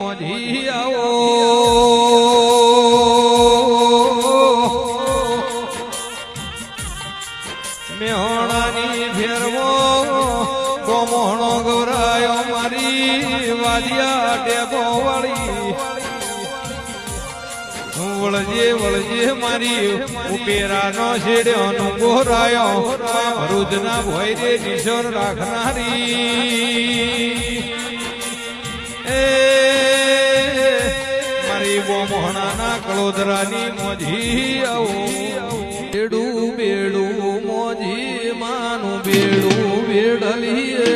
આવો મેહોણાની ફેરવો કોમોણો ગૌરાયો મારી વાદિયા ડેબો વાળી. વળજે વળજે મારી ઉપેરાનો છેડ્યો નો ગોરાયો રાખનારી. મારી બોમોણાના કળોદરાની મોજી આવો. બેડું બેડું મોજી માનું બેડું બેડલી